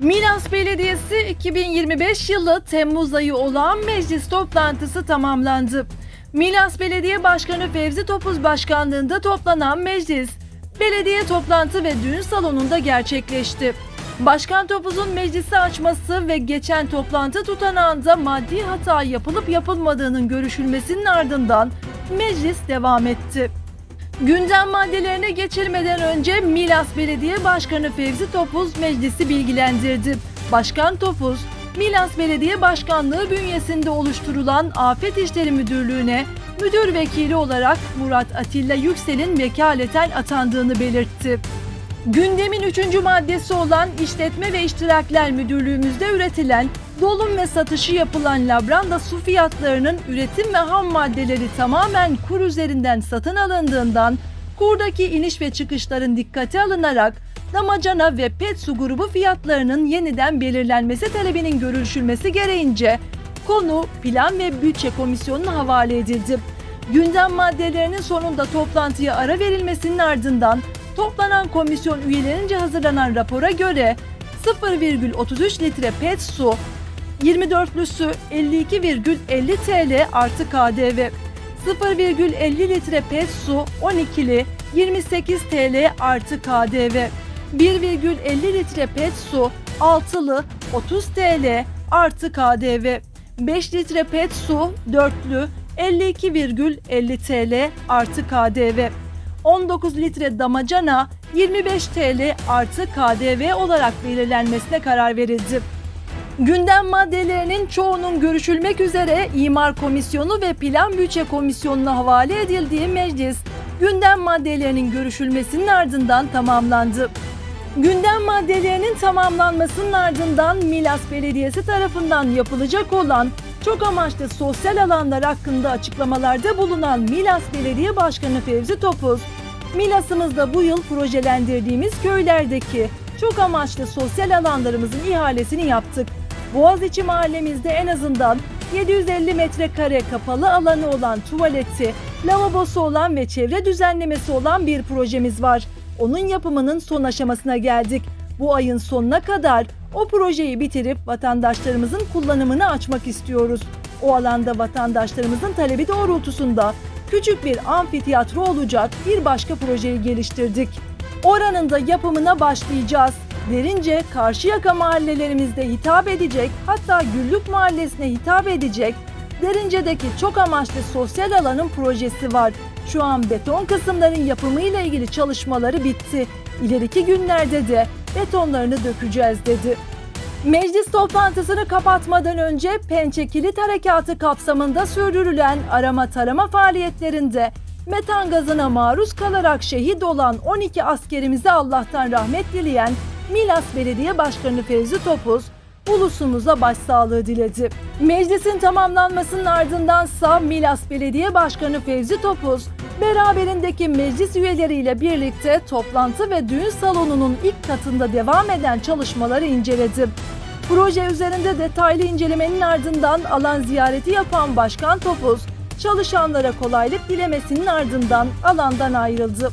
Milas Belediyesi 2025 yılı Temmuz ayı olan meclis toplantısı tamamlandı. Milas Belediye Başkanı Fevzi Topuz başkanlığında toplanan meclis, belediye toplantı ve düğün salonunda gerçekleşti. Başkan Topuz'un meclisi açması ve geçen toplantı tutanağında maddi hata yapılıp yapılmadığının görüşülmesinin ardından meclis devam etti. Gündem maddelerine geçilmeden önce Milas Belediye Başkanı Fevzi Topuz meclisi bilgilendirdi. Başkan Topuz, Milas Belediye Başkanlığı bünyesinde oluşturulan Afet İşleri Müdürlüğü'ne müdür vekili olarak Murat Atilla Yüksel'in vekaleten atandığını belirtti. Gündemin üçüncü maddesi olan işletme ve iştirakler müdürlüğümüzde üretilen, dolum ve satışı yapılan labranda su fiyatlarının üretim ve ham maddeleri tamamen kur üzerinden satın alındığından kurdaki iniş ve çıkışların dikkate alınarak damacana ve pet su grubu fiyatlarının yeniden belirlenmesi talebinin görüşülmesi gereğince konu Plan ve Bütçe Komisyonu'na havale edildi. Gündem maddelerinin sonunda toplantıya ara verilmesinin ardından toplanan komisyon üyelerince hazırlanan rapora göre 0,33 litre pet su 24'lüsü 52,50 TL artı KDV 0,50 litre pet su 12'li 28 TL artı KDV 1,50 litre pet su 6'lı 30 TL artı KDV 5 litre pet su 4'lü 52,50 TL artı KDV 19 litre damacana 25 TL artı KDV olarak belirlenmesine karar verildi. Gündem maddelerinin çoğunun görüşülmek üzere İmar Komisyonu ve Plan Bütçe Komisyonu'na havale edildiği meclis, gündem maddelerinin görüşülmesinin ardından tamamlandı. Gündem maddelerinin tamamlanmasının ardından Milas Belediyesi tarafından yapılacak olan çok amaçlı sosyal alanlar hakkında açıklamalarda bulunan Milas Belediye Başkanı Fevzi Topuz, Milas'ımızda bu yıl projelendirdiğimiz köylerdeki çok amaçlı sosyal alanlarımızın ihalesini yaptık. Boğaziçi mahallemizde en azından 750 metrekare kapalı alanı olan tuvaleti, lavabosu olan ve çevre düzenlemesi olan bir projemiz var. Onun yapımının son aşamasına geldik. Bu ayın sonuna kadar o projeyi bitirip vatandaşlarımızın kullanımını açmak istiyoruz. O alanda vatandaşlarımızın talebi doğrultusunda küçük bir amfiteyatro olacak bir başka projeyi geliştirdik. Oranın da yapımına başlayacağız. Derince Karşıyaka mahallelerimizde hitap edecek hatta Güllük Mahallesi'ne hitap edecek Derince'deki çok amaçlı sosyal alanın projesi var. Şu an beton kısımların yapımıyla ilgili çalışmaları bitti. İleriki günlerde de betonlarını dökeceğiz dedi. Meclis toplantısını kapatmadan önce Pençe Kilit Harekatı kapsamında sürdürülen arama tarama faaliyetlerinde metan gazına maruz kalarak şehit olan 12 askerimize Allah'tan rahmet dileyen Milas Belediye Başkanı Fevzi Topuz, ulusumuza başsağlığı diledi. Meclisin tamamlanmasının ardındansa Milas Belediye Başkanı Fevzi Topuz, beraberindeki meclis üyeleriyle birlikte toplantı ve düğün salonunun ilk katında devam eden çalışmaları inceledi. Proje üzerinde detaylı incelemenin ardından alan ziyareti yapan Başkan Topuz, çalışanlara kolaylık dilemesinin ardından alandan ayrıldı.